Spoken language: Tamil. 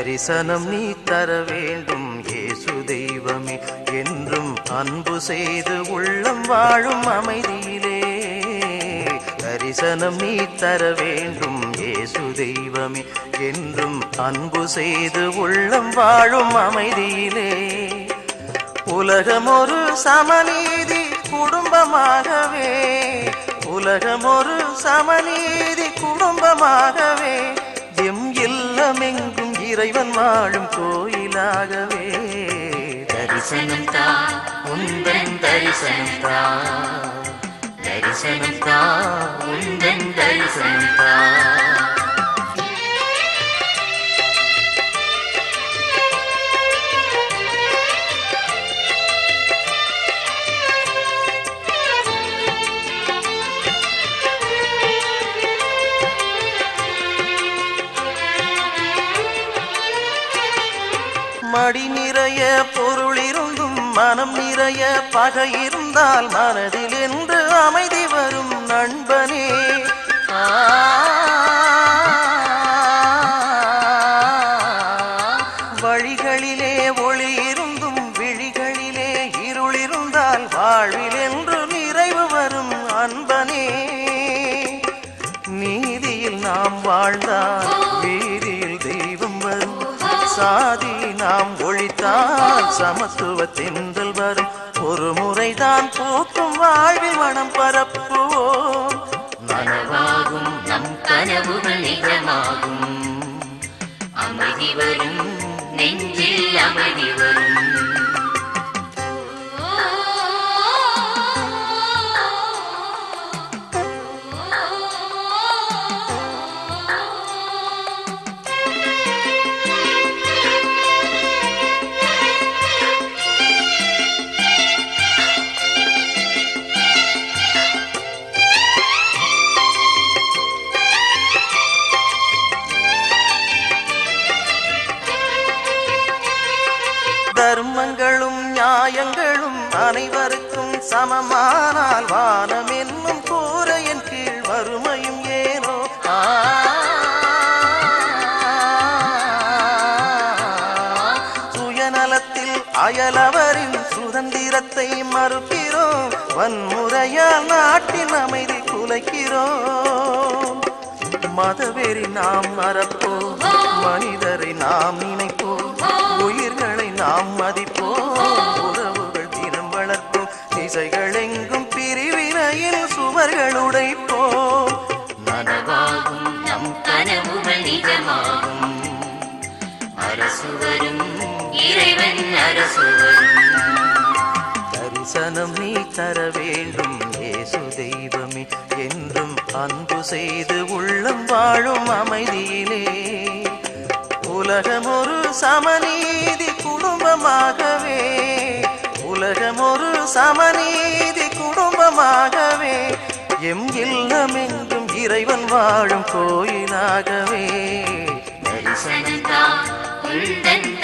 தரிசனம் நீ தர வேண்டும். இயேசு தெய்வமே என்றும் அன்பு செய்து உள்ளம் வாழும் அமைதியிலே. தரிசனம் நீ தர வேண்டும். இயேசு தெய்வமே என்றும் அன்பு செய்து உள்ளம் வாழும் அமைதியிலே. உலகம் ஒரு சமநீதி குடும்பமாகவே. உலகம் ஒரு சமநீதி குடும்பமாக இறைவன் வாழும் கோயிலாகவே. தரிசனம் தான் உந்தன் தரிசனம் தான் தரிசனம் தான் உந்தன் தரிசனம் தான் அடி நிறைய பொருள் இருந்தும் மனம் நிறைய பகை இருந்தால் மனதில் என்று அமைதி வரும் நண்பனே. வழிகளிலே ஒளி இருந்தும் விழிகளிலே இருள் இருந்தால் வாழ்வில் என்று நிறைவு வரும் அன்பனே. நீதியில் நாம் வாழ்ந்தால் வீதி சாதி நாம் ஒழித்தால் சமத்துவ தென்றல் வரும் ஒரு முறைதான் பூக்கும் வாழ்வில் மனம் பரப்புவோம். நனவாகும் நம் கனவுகள் நிஜமாகும். அமைதி வரும் நெஞ்சில் அமைதி வரும். தர்மங்களும் நியாயங்களும் அனைவருக்கும் சமமானால் வானம் என்னும் கூரையின் கீழ் வறுமையும் ஏனோ? சுயநலத்தில் அயலவரின் சுதந்திரத்தை மறுக்கிறோம். வன்முறையால் நாட்டின் அமைதி குலைக்கிறோம். மதவெறி நாம் மறப்போம் மனிதரை நாம் நினை உடைப்போம் நனவாகும் நம் கனவுகள் நிஜமாகும். அரசு வரும் இறைவன் அரசு வரும் தரிசனம் நீ தர வேண்டும் இயேசு தெய்வமே. என்றும் அன்பு செய்து உள்ளம் வாழும் அமைதியிலே. உலகம் ஒரு சமநீதி குடும்பமாகவே. உலகம் ஒரு சமநீதி குடும்பமாகவே. எம் இல்லமெங்கும் இறைவன் வாழும் கோயிலாகவே. தரிசனந்தா உந்தன்